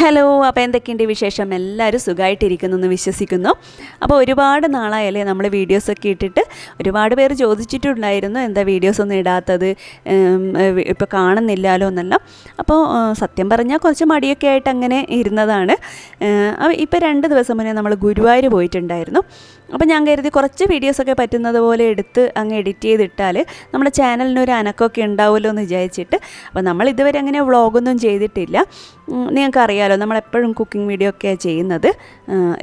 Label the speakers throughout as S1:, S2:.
S1: Hello അപ്പോൾ എന്തൊക്കെയുണ്ട് വിശേഷം? എല്ലാവരും സുഖമായിട്ടിരിക്കുന്നു എന്ന് വിശ്വസിക്കുന്നു. അപ്പോൾ ഒരുപാട് നാളായല്ലേ നമ്മൾ വീഡിയോസൊക്കെ ഇട്ടിട്ട്? ഒരുപാട് പേര് ചോദിച്ചിട്ടുണ്ടായിരുന്നു എന്താ വീഡിയോസ് ഒന്നും ഇടാത്തത്? ഇപ്പോൾ കാണുന്നില്ലല്ലോ എന്നല്ല. അപ്പോൾ സത്യം പറഞ്ഞാൽ കുറച്ച് മടിയൊക്കെ ആയിട്ട് അങ്ങനെ ഇരുന്നതാണ്. ഇപ്പോൾ രണ്ട് ദിവസം മുന്നേ നമ്മൾ ഗുരുവായൂർ പോയിട്ടുണ്ടായിരുന്നു. അപ്പോൾ ഞാൻ കരുതി കുറച്ച് വീഡിയോസൊക്കെ പറ്റുന്നത് പോലെ എടുത്ത് അങ്ങ് എഡിറ്റ് ചെയ്തിട്ടാൽ നമ്മുടെ ചാനലിന് ഒരു അനക്കമൊക്കെ ഉണ്ടാവുമല്ലോ എന്ന് വിചാരിച്ചിട്ട്. അപ്പോൾ നമ്മൾ ഇതുവരെ അങ്ങനെ വ്ളോഗൊന്നും ചെയ്തിട്ടില്ല. നിങ്ങൾക്കറിയാലോ നമ്മളെപ്പോഴും കുക്കിംഗ് വീഡിയോ ഒക്കെയാണ് ചെയ്യുന്നത്.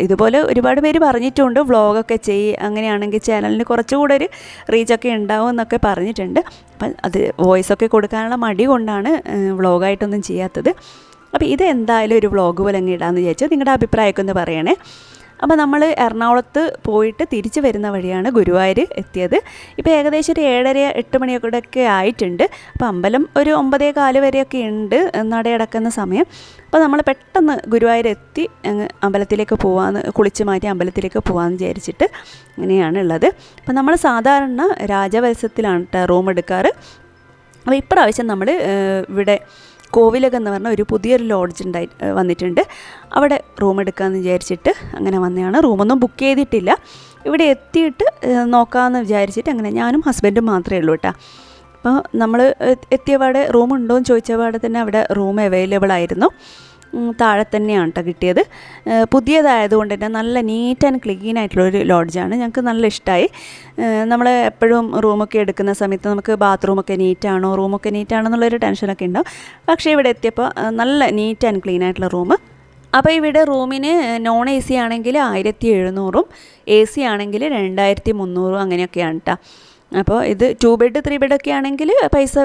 S1: ഇതുപോലെ ഒരുപാട് പേര് പറഞ്ഞിട്ടുണ്ട് വ്ളോഗൊക്കെ ചെയ്യ് അങ്ങനെയാണെങ്കിൽ ചാനലിന് കുറച്ചുകൂടെ ഒരു റീച്ചൊക്കെ ഉണ്ടാവും എന്നൊക്കെ പറഞ്ഞിട്ടുണ്ട്. അപ്പം അത് വോയിസ് ഒക്കെ കൊടുക്കാനുള്ള മടി കൊണ്ടാണ് വ്ളോഗായിട്ടൊന്നും ചെയ്യാത്തത്. അപ്പോൾ ഇത് എന്തായാലും ഒരു വ്ളോഗ് പോലെ അങ്ങ് ഇടാമെന്ന് വിചാരിച്ചു. നിങ്ങളുടെ അഭിപ്രായമൊക്കെ ഒന്ന് പറയണേ. അപ്പോൾ നമ്മൾ എറണാകുളത്ത് പോയിട്ട് തിരിച്ചു വരുന്ന വഴിയാണ് ഗുരുവായൂർ എത്തിയത്. ഇപ്പോൾ ഏകദേശം ഒരു ഏഴര എട്ട് മണിയൊക്കെ ആയിട്ടുണ്ട്. അപ്പോൾ അമ്പലം ഒരു ഒമ്പതേ കാൽ വരെയൊക്കെ ഉണ്ട് നടയടക്കുന്ന സമയം. അപ്പോൾ നമ്മൾ പെട്ടെന്ന് ഗുരുവായൂർ എത്തി അമ്പലത്തിലേക്ക് പോകാമെന്ന് കുളിച്ച് മാറ്റി അമ്പലത്തിലേക്ക് പോകാമെന്ന് വിചാരിച്ചിട്ട് അങ്ങനെയാണ് ഉള്ളത്. അപ്പോൾ നമ്മൾ സാധാരണ രാജവത്സത്തിലാണ് റൂം എടുക്കാറ്. അപ്പോൾ ഇപ്രാവശ്യം നമ്മൾ ഇവിടെ കോവിലകം എന്ന് പറഞ്ഞ ഒരു പുതിയൊരു ലോഡ്ജ് ഉണ്ടായി വന്നിട്ടുണ്ട്. അവിടെ റൂം എടുക്കാമെന്ന് വിചാരിച്ചിട്ട് അങ്ങനെ വന്നതാണ്. റൂമൊന്നും ബുക്ക് ചെയ്തിട്ടില്ല. ഇവിടെ എത്തിയിട്ട് നോക്കാമെന്ന് വിചാരിച്ചിട്ട് അങ്ങനെ ഞാനും ഹസ്ബൻഡും മാത്രമേ ഉള്ളൂ കേട്ടോ. അപ്പോൾ നമ്മൾ എത്തിയപാടെ റൂം ഉണ്ടോ എന്ന് ചോദിച്ചപാടെ തന്നെ അവിടെ റൂം അവൈലബിൾ ആയിരുന്നു. താഴെ തന്നെയാണ് കേട്ടോ കിട്ടിയത്. പുതിയതായതുകൊണ്ട് തന്നെ നല്ല നീറ്റ് ആൻഡ് ക്ലീൻ ആയിട്ടുള്ളൊരു ലോഡ്ജാണ് ഞങ്ങൾക്ക് നല്ല ഇഷ്ടമായി നമ്മൾ എപ്പോഴും റൂമൊക്കെ എടുക്കുന്ന സമയത്ത് നമുക്ക് ബാത്റൂമൊക്കെ നീറ്റാണോ റൂമൊക്കെ നീറ്റാണോ എന്നുള്ളൊരു ടെൻഷനൊക്കെ ഉണ്ടാവും. പക്ഷേ ഇവിടെ എത്തിയപ്പോൾ നല്ല നീറ്റ് ആൻഡ് ക്ലീൻ ആയിട്ടുള്ള റൂം അപ്പോൾ ഇവിടെ റൂമിന് നോൺ എ സി ആണെങ്കിൽ ആയിരത്തി എഴുന്നൂറും എ സി ആണെങ്കിൽ രണ്ടായിരത്തി മുന്നൂറും അങ്ങനെയൊക്കെയാണ് കേട്ടോ അപ്പോൾ ഇത് ടു ബെഡ് ത്രീ ബെഡൊക്കെ ആണെങ്കിൽ പൈസ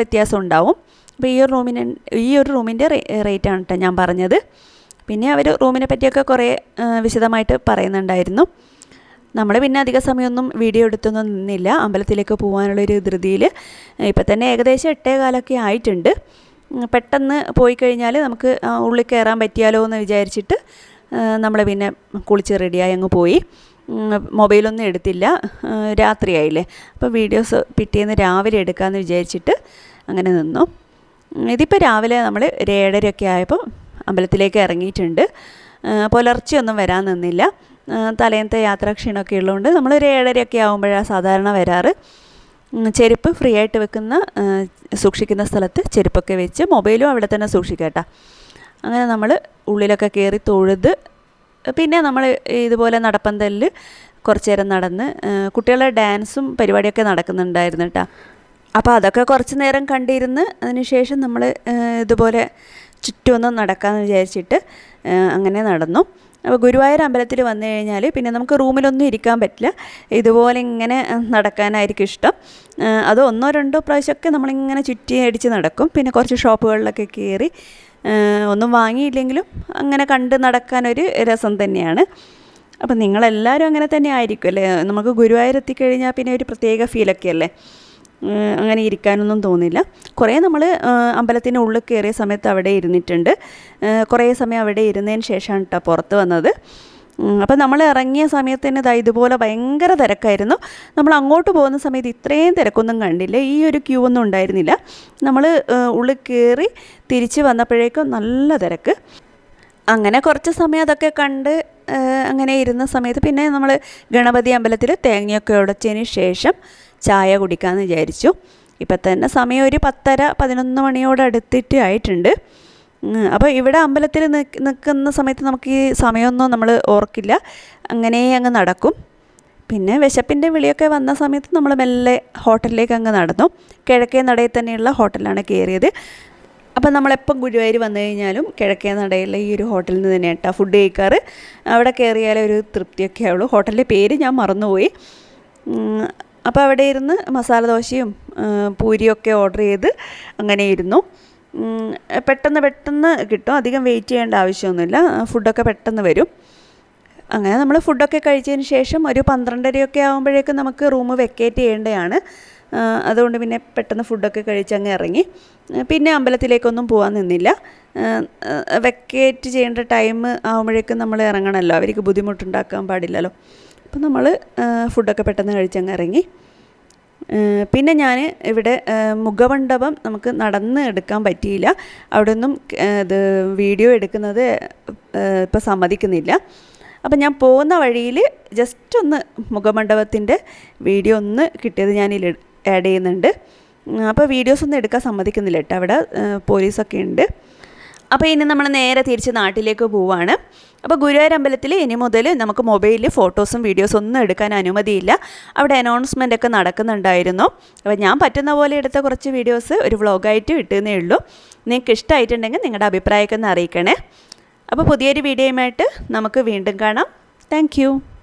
S1: വ്യത്യാസം ഉണ്ടാവും. അപ്പോൾ ഈ ഒരു റൂമിന് ഈ ഒരു റൂമിന്റെ റേറ്റ് ആണ് കേട്ടോ ഞാൻ പറഞ്ഞത്. പിന്നെ അവർ റൂമിനെ പറ്റിയൊക്കെ കുറേ വിശദമായിട്ട് പറയുന്നുണ്ടായിരുന്നു. നമ്മൾ പിന്നെ അധിക സമയമൊന്നും വീഡിയോ എടുത്തൊന്നും നിന്നില്ല. അമ്പലത്തിലേക്ക് പോകാനുള്ളൊരു ധൃതിയിൽ ഇപ്പം തന്നെ ഏകദേശം എട്ടേ കാലമൊക്കെ ആയിട്ടുണ്ട്. പെട്ടെന്ന് പോയി കഴിഞ്ഞാൽ നമുക്ക് ഉള്ളിൽ കയറാൻ പറ്റിയാലോ എന്ന് വിചാരിച്ചിട്ട് നമ്മൾ പിന്നെ കുളിച്ച് റെഡിയായി അങ്ങ് പോയി. മൊബൈലൊന്നും എടുത്തില്ല. രാത്രിയായില്ലേ. അപ്പോൾ വീഡിയോസ് പിറ്റേന്ന് രാവിലെ എടുക്കാമെന്ന് വിചാരിച്ചിട്ട് അങ്ങനെ നിന്നു. ഇതിപ്പോൾ രാവിലെ നമ്മൾ ഒരു ഏഴരയൊക്കെ ആയപ്പോൾ അമ്പലത്തിലേക്ക് ഇറങ്ങിയിട്ടുണ്ട്. പുലർച്ചെയൊന്നും വരാൻ നിന്നില്ല. തലേന്നത്തെ യാത്രാക്ഷീണമൊക്കെ ഉള്ളതുകൊണ്ട് നമ്മൾ നമ്മളൊരു ഏഴരയൊക്കെ ആകുമ്പോഴാണ് സാധാരണ വരാറ്. ചെരുപ്പ് ഫ്രീ ആയിട്ട് വെക്കുന്ന സൂക്ഷിക്കുന്ന സ്ഥലത്ത് ചെരുപ്പൊക്കെ വെച്ച് മൊബൈലും അവിടെ തന്നെ സൂക്ഷിക്കട്ടോ. അങ്ങനെ നമ്മൾ ഉള്ളിലൊക്കെ കയറി തൊഴുത് പിന്നെ നമ്മൾ ഇതുപോലെ നടപ്പന്തലിൽ കുറച്ച് നേരം നടന്ന് കുട്ടികളുടെ ഡാൻസും പരിപാടിയൊക്കെ നടക്കുന്നുണ്ടായിരുന്നു കേട്ടോ അപ്പോൾ അതൊക്കെ കുറച്ച് നേരം കണ്ടിരുന്ന് അതിനുശേഷം നമ്മൾ ഇതുപോലെ ചുറ്റുമൊന്നും നടക്കാമെന്ന് വിചാരിച്ചിട്ട് അങ്ങനെ നടന്നു. അപ്പോൾ ഗുരുവായൂർ അമ്പലത്തിൽ വന്നു കഴിഞ്ഞാൽ പിന്നെ നമുക്ക് റൂമിലൊന്നും ഇരിക്കാൻ പറ്റില്ല. ഇതുപോലെ ഇങ്ങനെ നടക്കാനായിരിക്കും ഇഷ്ടം. അത് ഒന്നോ രണ്ടോ പ്രാവശ്യമൊക്കെ നമ്മളിങ്ങനെ ചുറ്റി അടിച്ച് നടക്കും. പിന്നെ കുറച്ച് ഷോപ്പുകളിലൊക്കെ കയറി ഒന്നും വാങ്ങിയില്ലെങ്കിലും അങ്ങനെ കണ്ട് നടക്കാനൊരു രസം തന്നെയാണ്. അപ്പം നിങ്ങളെല്ലാവരും അങ്ങനെ തന്നെ ആയിരിക്കും അല്ലേ? നമുക്ക് ഗുരുവായൂർ എത്തിക്കഴിഞ്ഞാൽ പിന്നെ ഒരു പ്രത്യേക ഫീലൊക്കെ അല്ലേ? അങ്ങനെ ഇരിക്കാനൊന്നും തോന്നില്ല കുറേ നമ്മൾ അമ്പലത്തിന്റെ ഉള്ളിൽ കയറിയ സമയത്ത് അവിടെ ഇരുന്നിട്ടുണ്ട്. കുറേ സമയം അവിടെ ഇരുന്നതിന് ശേഷമാണ് കേട്ടോ പുറത്ത് വന്നത്. അപ്പം നമ്മൾ ഇറങ്ങിയ സമയത്ത് തന്നെ ഇതാ ഇതുപോലെ ഭയങ്കര തിരക്കായിരുന്നു. നമ്മൾ അങ്ങോട്ട് പോകുന്ന സമയത്ത് ഇത്രയും തിരക്കൊന്നും കണ്ടില്ല. ഈ ഒരു ക്യൂ ഒന്നും ഉണ്ടായിരുന്നില്ല. നമ്മൾ ഉള്ളിൽ കയറി തിരിച്ച് വന്നപ്പോഴേക്കും നല്ല തിരക്ക്. അങ്ങനെ കുറച്ച് സമയം അതൊക്കെ കണ്ട് അങ്ങനെ ഇരുന്ന സമയത്ത് പിന്നെ നമ്മൾ ഗണപതി അമ്പലത്തിൽ തേങ്ങയൊക്കെ ഉടച്ചതിന് ശേഷം ചായ കുടിക്കാമെന്ന് വിചാരിച്ചു. ഇപ്പം തന്നെ സമയം ഒരു പത്തര പതിനൊന്ന് മണിയോട് അടുത്തിട്ട് ആയിട്ടുണ്ട്. അപ്പോൾ ഇവിടെ അമ്പലത്തിൽ നിൽക്കുന്ന സമയത്ത് നമുക്ക് ഈ സമയമൊന്നും നമ്മൾ ഓർക്കില്ല. അങ്ങനെ അങ്ങ് നടക്കും. പിന്നെ വിശപ്പിന്റെ വിളിയൊക്കെ വന്ന സമയത്ത് നമ്മൾ മെല്ലെ ഹോട്ടലിലേക്ക് അങ്ങ് നടന്നു. കിഴക്കേ നടയിൽ തന്നെയുള്ള ഹോട്ടലാണ് കയറിയത്. അപ്പം നമ്മളെപ്പം ഗുരുവായൂർ വന്നു കഴിഞ്ഞാലും കിഴക്കേ നടയിലെ ഈ ഒരു ഹോട്ടലിൽ നിന്ന് തന്നെ കേട്ടോ ഫുഡ് കഴിക്കാറ്. അവിടെ കയറിയാലേ ഒരു തൃപ്തിയൊക്കെ ആവുള്ളൂ. ഹോട്ടലിന്റെ പേര് ഞാൻ മറന്നുപോയി. അപ്പോൾ അവിടെ ഇരുന്ന് മസാല ദോശയും പൂരിയൊക്കെ ഓർഡർ ചെയ്ത് അങ്ങനെ ഇരുന്നു. പെട്ടെന്ന് പെട്ടെന്ന് കിട്ടും. അധികം വെയിറ്റ് ചെയ്യേണ്ട ആവശ്യമൊന്നുമില്ല. ഫുഡൊക്കെ പെട്ടെന്ന് വരും. അങ്ങനെ നമ്മൾ ഫുഡൊക്കെ കഴിച്ചതിന് ശേഷം ഒരു പന്ത്രണ്ടരയൊക്കെ ആകുമ്പോഴേക്കും നമുക്ക് റൂം വെക്കേറ്റ് ചെയ്യേണ്ടതാണ്. അതുകൊണ്ട് പിന്നെ പെട്ടെന്ന് ഫുഡൊക്കെ കഴിച്ച് അങ്ങ് ഇറങ്ങി. പിന്നെ അമ്പലത്തിലേക്കൊന്നും പോകാൻ നിന്നില്ല. വെക്കേറ്റ് ചെയ്യേണ്ട ടൈം ആകുമ്പോഴേക്കും നമ്മൾ ഇറങ്ങണമല്ലോ. അവർക്ക് ബുദ്ധിമുട്ടുണ്ടാക്കാൻ പാടില്ലല്ലോ. അപ്പോൾ നമ്മൾ ഫുഡൊക്കെ പെട്ടെന്ന് കഴിച്ചങ്ങ് ഇറങ്ങി. പിന്നെ ഞാൻ ഇവിടെ മുഖമണ്ഡപം നമുക്ക് നടന്ന് എടുക്കാൻ പറ്റിയില്ല. അവിടെ ഒന്നും ഇത് വീഡിയോ എടുക്കുന്നത് ഇപ്പോൾ സമ്മതിക്കുന്നില്ല. അപ്പം ഞാൻ പോകുന്ന വഴിയിൽ ജസ്റ്റ് ഒന്ന് മുഖമണ്ഡപത്തിന്റെ വീഡിയോ ഒന്ന് കിട്ടിയത് ഞാനിൽ ആഡ് ചെയ്യുന്നുണ്ട്. അപ്പോൾ വീഡിയോസ് ഒന്നും എടുക്കാൻ സമ്മതിക്കുന്നില്ല കേട്ടോ. അവിടെ പോലീസൊക്കെ ഉണ്ട്. അപ്പോൾ ഇനി നമ്മൾ നേരെ തിരിച്ച് നാട്ടിലേക്ക് പോവാണ്. അപ്പോൾ ഗുരുവായൂർ അമ്പലത്തിൽ ഇനി മുതൽ നമുക്ക് മൊബൈലിൽ ഫോട്ടോസും വീഡിയോസും ഒന്നും എടുക്കാൻ അനുമതിയില്ല. അവിടെ അനൗൺസ്മെന്റ് ഒക്കെ നടക്കുന്നുണ്ടായിരുന്നു. അപ്പോൾ ഞാൻ പറ്റുന്ന പോലെ എടുത്ത കുറച്ച് വീഡിയോസ് ഒരു വ്ളോഗായിട്ട് ഇട്ടുന്നേ ഉള്ളൂ. നിങ്ങൾക്ക് ഇഷ്ടമായിട്ടുണ്ടെങ്കിൽ നിങ്ങളുടെ അഭിപ്രായമൊക്കെ ഒന്ന് അറിയിക്കണേ. അപ്പോൾ പുതിയൊരു വീഡിയോയുമായിട്ട് നമുക്ക് വീണ്ടും കാണാം. താങ്ക്